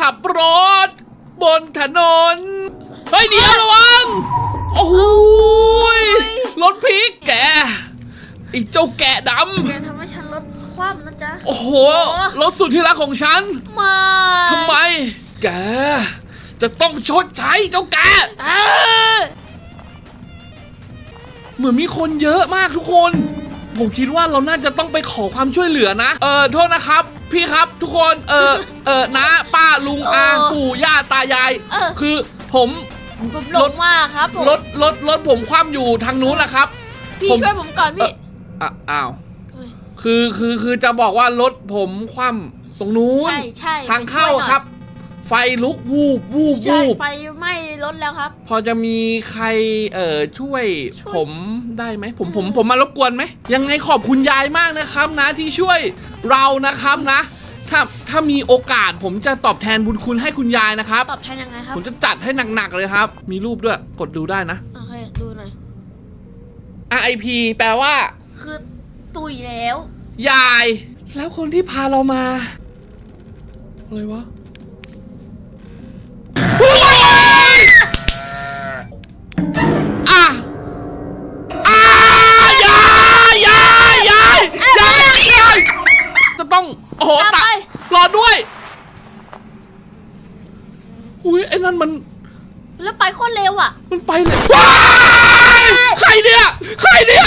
ขับรถ บนถนน เฮ้ยเดี๋ยวระวัง โอ้โหยรถพลิกแกไอ้เจ้าแกะดแกทำให้ฉันรถคว่ำนะจ๊ะำโอ้โหรถสุดที่รักของฉัน มาทำไม แก จะต้องชดใช้เจ้าแกะเอ้ยเหมือนมีคนเยอะมากทุกคน ผมคิดว่าเราน่าจะต้องไปขอความช่วยเหลือนะ เออโทษนะครับ พี่ครับทุกคนเออเออนะป้าลุงอาปู่ย่าตายาย เออ คือผมผมหลงมาครับผมรถรถรถผมคว่ำอยู่ทางนู้นแหละครับ พี่ผมช่วยผมก่อนพี่อะอ้าวเฮ้ยคือคือคือจะบอกว่ารถผมคว่ำตรงนู้นใช่ใช่ทางเข้าช่วยหน่อยครับ ไฟลุกวูบวูบใช่วูบไฟไหม้รถแล้วครับ พอจะมีใครเอ่อช่วยช่วยผมได้ไหมผมผมอืมผมมารบกวนไหมยังไงขอบคุณยายมากนะครับนะที่ช่วยเรานะครับนะ ถ้าถ้ามีโอกาสผมจะตอบแทนบุญคุณให้คุณยายนะครับ ตอบแทนยังไงครับผมจะจัดให้หนักๆเลยครับ มีรูปด้วยกดดูได้นะ โอเคดูหน่อย RIP แปลว่า คือตุยแล้ว ยาย แล้วคนที่พาเรามาอะไรวะอะ ต้อง โอ้โหตามตัไปรอด้วย อุ้ยไอ้นั่นมัน แล้วไปโคตรเร็วอะ มันไปเลยว้ายใครเนี่ย ใครเนี่ย